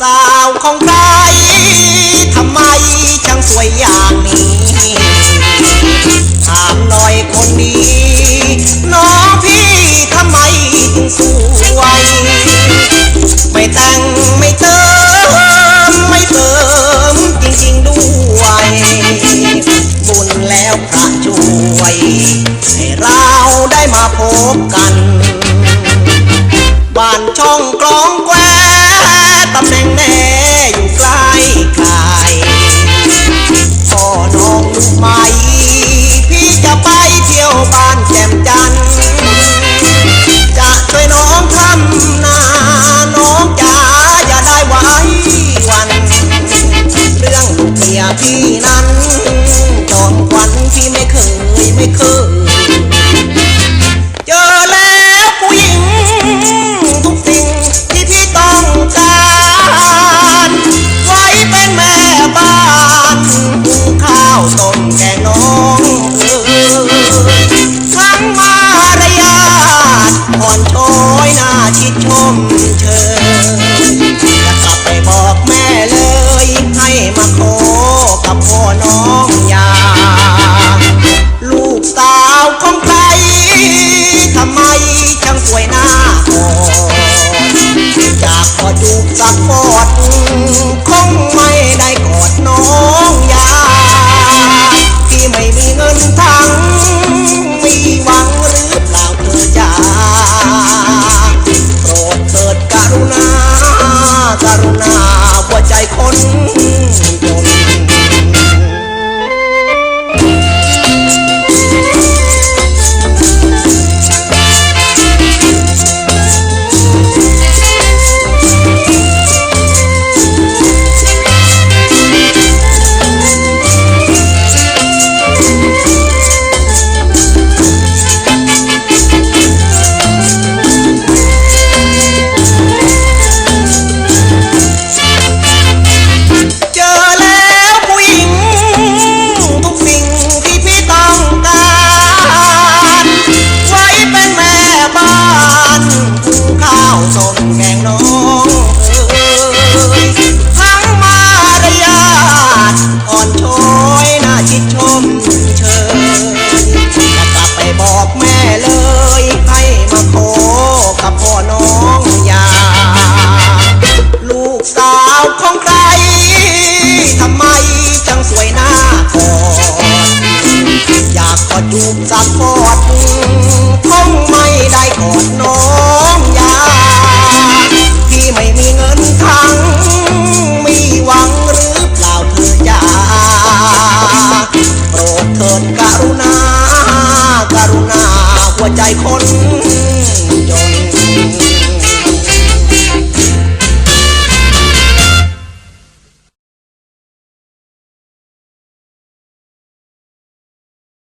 สาวของใครทำไมช่างสวยอย่างนี้ถามหน่อยคนนี้น้องพี่ทำไมถึงสวย ไม่แต่งไม่เติมไม่เติมจริงๆด้วย บุญแล้วพระช่วย ให้เราได้มาพบกัน บ้านช่องกลองแคว ใหม่ พี่จะไปเที่ยวบ้านแจ่มจัน จะช่วยน้องทำนา น้องจ๋าอย่าได้ไว้วัน เรื่องลูกเมียพี่นั้นจอมวันพี่ไม่เคยไม่เคย Sakpo corner.